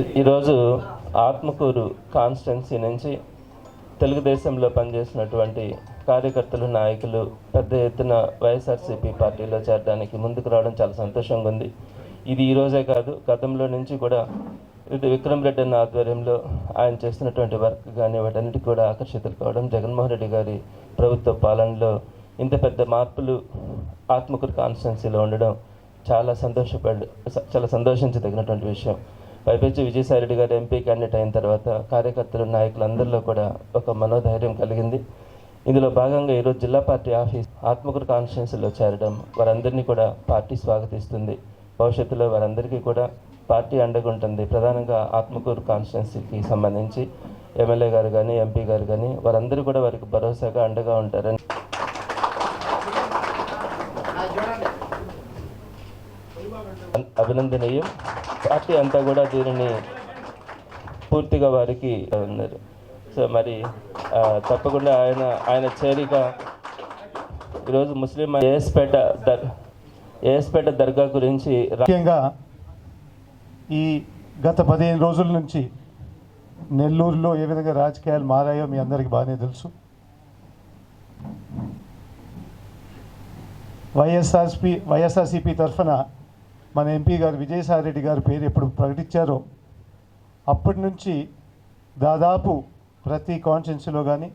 ఈరోజు ఆత్మకూరు కాన్స్టెన్సీ నుంచి తెలుగుదేశంలో పనిచేసినటువంటి కార్యకర్తలు నాయకులు పెద్ద ఎత్తున వైఎస్ఆర్సీపీ పార్టీలో చేరడానికి ముందుకు రావడం చాలా సంతోషంగా ఉంది. ఇది ఈరోజే కాదు గతంలో నుంచి కూడా ఇది విక్రమ్ రెడ్డి అన్న ఆధ్వర్యంలో ఆయన చేస్తున్నటువంటి వర్క్ కానీ వాటన్నిటికి కూడా ఆకర్షితులు కావడం జగన్మోహన్ రెడ్డి గారి ప్రభుత్వ పాలనలో ఇంత పెద్ద మార్పులు ఆత్మకూరు కాన్స్టెన్సీలో ఉండడం చాలా సంతోషపడ చాలా సంతోషించదగినటువంటి విషయం. పైపెచ్చి విజయసాయిరెడ్డి గారు ఎంపీ క్యాండిడేట్ అయిన తర్వాత కార్యకర్తలు నాయకులందరిలో కూడా ఒక మనోధైర్యం కలిగింది. ఇందులో భాగంగా ఈరోజు జిల్లా పార్టీ ఆఫీస్ ఆత్మకూరు కాన్స్టిట్యున్సీలో చేరడం వారందరినీ కూడా పార్టీ స్వాగతిస్తుంది. భవిష్యత్తులో వారందరికీ కూడా పార్టీ అండగా ఉంటుంది ప్రధానంగా ఆత్మకూరు కాన్స్టిట్యున్సీకి సంబంధించి ఎమ్మెల్యే గారు కానీ ఎంపీ గారు కానీ వారందరూ కూడా వారికి భరోసాగా అండగా ఉంటారని అభినందనీయం. పార్టీ అంతా కూడా దీనిని పూర్తిగా వారికి ఉన్నారు. సో మరి తప్పకుండా ఆయన ఆయన చేరిక ఈరోజు ముస్లిం ఏఎస్పేట దర్ ఏఎస్పేట దర్గా గురించి ముఖ్యంగా ఈ గత పదిహేను రోజుల నుంచి నెల్లూరులో ఏ విధంగా రాజకీయాలు మారాయో మీ అందరికీ బాగానే తెలుసు. వైఎస్ఆర్పి వైఎస్ఆర్సిపి తరఫున మన ఎంపీ గారు విజయసాయి రెడ్డి గారి పేరు ఎప్పుడు ప్రకటించారో అప్పటి నుంచి దాదాపు ప్రతి కాన్స్టిట్యున్సీలో కానీ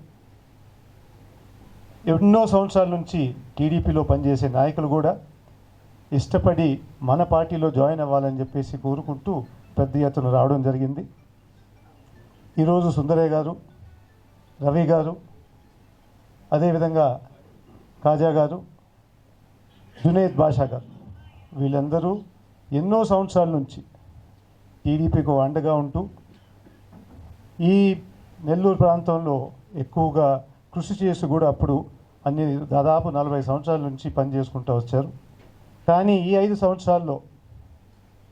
ఎన్నో సంవత్సరాల నుంచి టీడీపీలో పనిచేసే నాయకులు కూడా ఇష్టపడి మన పార్టీలో జాయిన్ అవ్వాలని చెప్పేసి కోరుకుంటూ పెద్ద ఎత్తున రావడం జరిగింది. ఈరోజు సుందరయ్య గారు రవి గారు అదేవిధంగా కాజా గారు జునేద్ బాషా గారు. వీళ్ళందరూ ఎన్నో సంవత్సరాల నుంచి టీడీపీకి అండగా ఉంటూ ఈ నెల్లూరు ప్రాంతంలో ఎక్కువగా కృషి చేసి కూడా అప్పుడు అన్ని దాదాపు నలభై సంవత్సరాల నుంచి పనిచేసుకుంటూ వచ్చారు. కానీ ఈ ఐదు సంవత్సరాల్లో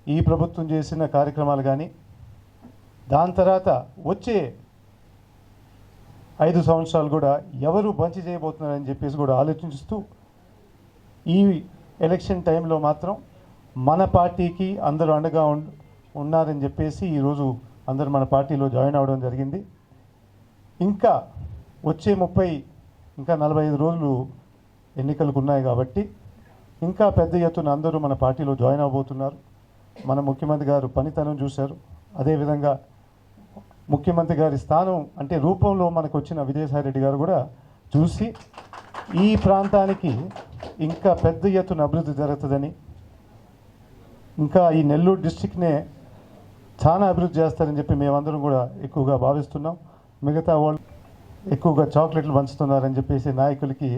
ఈ ప్రభుత్వం చేసిన కార్యక్రమాలు కానీ దాని తర్వాత వచ్చే ఐదు సంవత్సరాలు కూడా ఎవరు బంచి చేయబోతున్నారని చెప్పేసి కూడా ఆలోచిస్తూ ఈ ఎలక్షన్ టైంలో మాత్రం మన పార్టీకి అందరూ అండగా ఉన్నారని చెప్పేసి ఈరోజు అందరూ మన పార్టీలో జాయిన్ అవ్వడం జరిగింది. ఇంకా వచ్చే ముప్పై ఇంకా నలభై ఐదు రోజులు ఎన్నికలకు ఉన్నాయి కాబట్టి ఇంకా పెద్ద ఎత్తున అందరూ మన పార్టీలో జాయిన్ అవబోతున్నారు. మన ముఖ్యమంత్రి గారు పనితనం చూశారు. అదేవిధంగా ముఖ్యమంత్రి గారి స్థానం అంటే రూపంలో మనకు వచ్చిన విజయసాయి రెడ్డి గారు కూడా చూసి ఈ ప్రాంతానికి ఇంకా పెద్ద ఎత్తున అభివృద్ధి జరుగుతుందని ఇంకా ఈ నెల్లూరు డిస్టిక్నే చాలా అభివృద్ధి చేస్తారని చెప్పి మేమందరం కూడా ఎక్కువగా భావిస్తున్నాం. మిగతా వాళ్ళు ఎక్కువగా చాక్లెట్లు పంచుతున్నారని చెప్పేసి నాయకులకి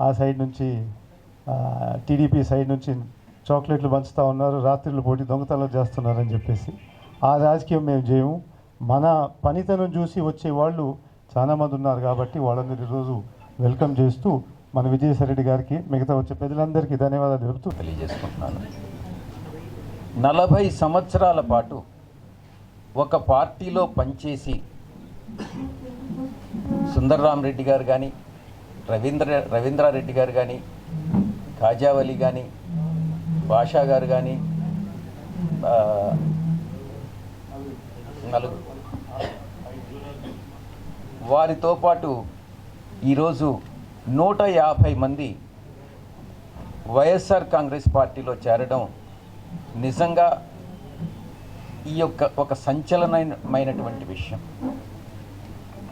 ఆ సైడ్ నుంచి టీడీపీ సైడ్ నుంచి చాక్లెట్లు పంచుతూ ఉన్నారు రాత్రిళ్ళు పోటీ దొంగతనాలు చేస్తున్నారని చెప్పేసి. ఆ రాజకీయం మేము చేయము. మన పనితనం చూసి వచ్చే వాళ్ళు చాలామంది ఉన్నారు కాబట్టి వాళ్ళందరూ ఈరోజు వెల్కమ్ చేస్తూ మన విజయసాయి రెడ్డి గారికి మిగతా వచ్చే ప్రజలందరికీ ధన్యవాదాలు తెలుపుతూ తెలియజేసుకుంటున్నాను. నలభై సంవత్సరాల పాటు ఒక పార్టీలో పనిచేసి సుందర్రామ్ రెడ్డి గారు కానీ రవీంద్ర రవీంద్రారెడ్డి గారు కానీ కాజావలి కానీ భాషా గారు కానీ నలుగు వారితో పాటు ఈరోజు నూట యాభై మంది వైఎస్ఆర్ కాంగ్రెస్ పార్టీలో చేరడం నిజంగా ఈ యొక్క ఒక సంచలనమైనటువంటి విషయం.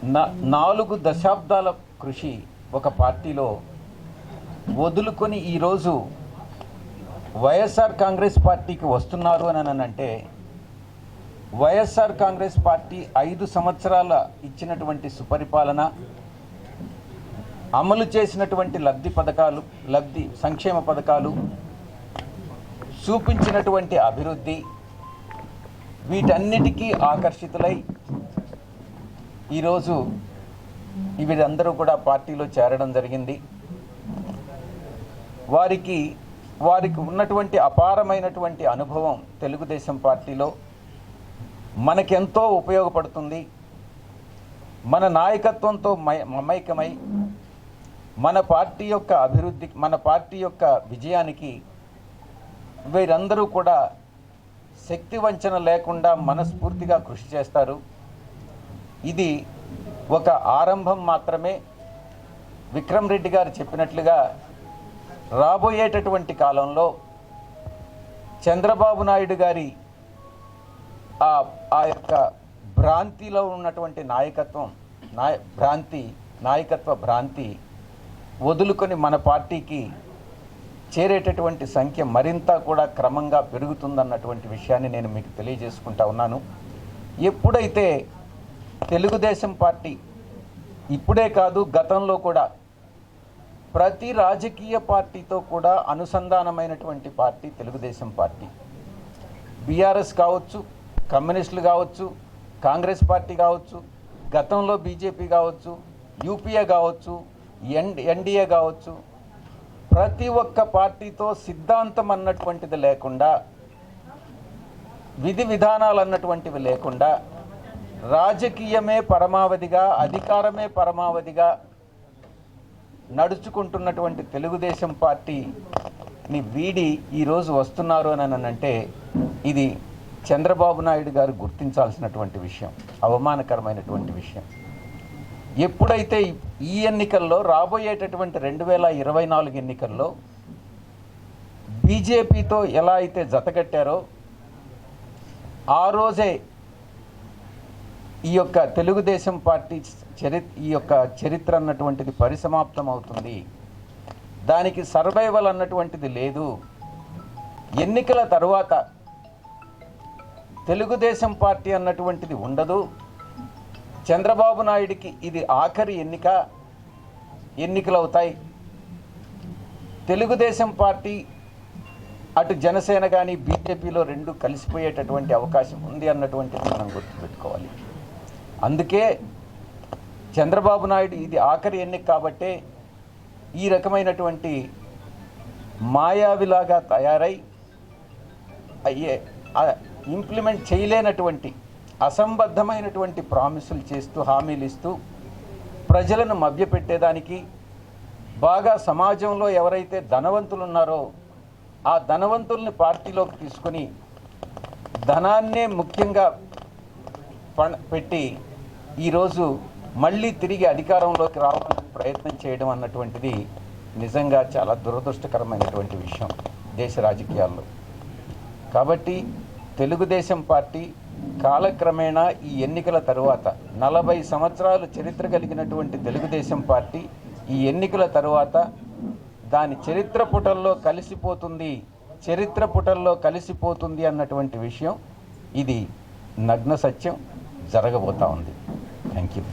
నా నాలుగు దశాబ్దాల కృషి ఒక పార్టీలో వదులుకొని ఈరోజు వైఎస్ఆర్ కాంగ్రెస్ పార్టీకి వస్తున్నారు అని అంటే వైఎస్ఆర్ కాంగ్రెస్ పార్టీ ఐదు సంవత్సరాల ఇచ్చినటువంటి సుపరిపాలన అమలు చేసినటువంటి లబ్ధి పథకాలు లబ్ధి సంక్షేమ పథకాలు చూపించినటువంటి అభివృద్ధి వీటన్నిటికీ ఆకర్షితులై ఈరోజు వీరందరూ కూడా పార్టీలో చేరడం జరిగింది. వారికి వారికి ఉన్నటువంటి అపారమైనటువంటి అనుభవం తెలుగుదేశం పార్టీలో మనకెంతో ఉపయోగపడుతుంది. మన నాయకత్వంతో మై- మమైకమై మన పార్టీ యొక్క అభివృద్ధి మన పార్టీ యొక్క విజయానికి వీరందరూ కూడా శక్తి వంచన లేకుండా మనస్ఫూర్తిగా కృషి చేస్తారు. ఇది ఒక ఆరంభం మాత్రమే. విక్రమ్ రెడ్డి గారు చెప్పినట్లుగా రాబోయేటటువంటి కాలంలో చంద్రబాబు నాయుడు గారి ఆ ఆ యొక్క భ్రాంతిలో ఉన్నటువంటి నాయకత్వం నాయ భ్రాంతి నాయకత్వ భ్రాంతి వదులుకొని మన పార్టీకి చేరేటటువంటి సంఖ్య మరింత కూడా క్రమంగా పెరుగుతుందన్నటువంటి విషయాన్ని నేను మీకు తెలియజేసుకుంటా ఉన్నాను. ఎప్పుడైతే తెలుగుదేశం పార్టీ ఇప్పుడే కాదు గతంలో కూడా ప్రతి రాజకీయ పార్టీతో కూడా అనుసంధానమైనటువంటి పార్టీ తెలుగుదేశం పార్టీ. బీఆర్ఎస్ కావచ్చు కమ్యూనిస్టులు కావచ్చు కాంగ్రెస్ పార్టీ కావచ్చు గతంలో బీజేపీ కావచ్చు యూపీఏ కావచ్చు ఎన్ ఎన్డీఏ కావచ్చు. ప్రతి ఒక్క పార్టీతో సిద్ధాంతం అన్నటువంటిది లేకుండా విధి విధానాలు అన్నటువంటివి లేకుండా రాజకీయమే పరమావధిగా అధికారమే పరమావధిగా నడుచుకుంటున్నటువంటి తెలుగుదేశం పార్టీని వీడి ఈరోజు వస్తున్నారు అని అంటే ఇది చంద్రబాబు నాయుడు గారు గుర్తించాల్సినటువంటి విషయం అవమానకరమైనటువంటి విషయం. ఎప్పుడైతే ఈ ఎన్నికల్లో రాబోయేటటువంటి రెండు వేల ఇరవై నాలుగు ఎన్నికల్లో బీజేపీతో ఎలా అయితే జతకట్టారో ఆ రోజే ఈ యొక్క తెలుగుదేశం పార్టీ చరి ఈ యొక్క చరిత్ర అన్నటువంటిది పరిసమాప్తం అవుతుంది. దానికి సర్వైవల్ అన్నటువంటిది లేదు. ఎన్నికల తరువాత తెలుగుదేశం పార్టీ అన్నటువంటిది ఉండదు. చంద్రబాబు నాయుడికి ఇది ఆఖరి ఎన్నిక ఎన్నికలు అవుతాయి తెలుగుదేశం పార్టీ అటు జనసేన కానీ బీజేపీలో రెండు కలిసిపోయేటటువంటి అవకాశం ఉంది అన్నటువంటిది మనం గుర్తుపెట్టుకోవాలి. అందుకే చంద్రబాబు నాయుడు ఇది ఆఖరి ఎన్నిక కాబట్టే ఈ రకమైనటువంటి మాయావిలాగా తయారై అయ్యే ఇంప్లిమెంట్ చేయలేనటువంటి అసంబద్ధమైనటువంటి ప్రామిసులు చేస్తూ హామీలు ఇస్తూ ప్రజలను మభ్యపెట్టేదానికి బాగా సమాజంలో ఎవరైతే ధనవంతులు ఉన్నారో ఆ ధనవంతుల్ని పార్టీలోకి తీసుకొని ధనాన్నే ముఖ్యంగా పణ పెట్టి ఈరోజు మళ్ళీ తిరిగి అధికారంలోకి రావడానికి ప్రయత్నం చేయడం అన్నటువంటిది నిజంగా చాలా దురదృష్టకరమైనటువంటి విషయం దేశ రాజకీయాల్లో. కాబట్టి తెలుగుదేశం పార్టీ కాలక్రమేణా ఈ ఎన్నికల తరువాత నలభై సంవత్సరాలు చరిత్ర కలిగినటువంటి తెలుగుదేశం పార్టీ ఈ ఎన్నికల తరువాత దాని చరిత్ర పుటల్లో కలిసిపోతుంది చరిత్ర పుటల్లో కలిసిపోతుంది అన్నటువంటి విషయం ఇది నగ్న సత్యం జరగబోతా ఉంది. Thank you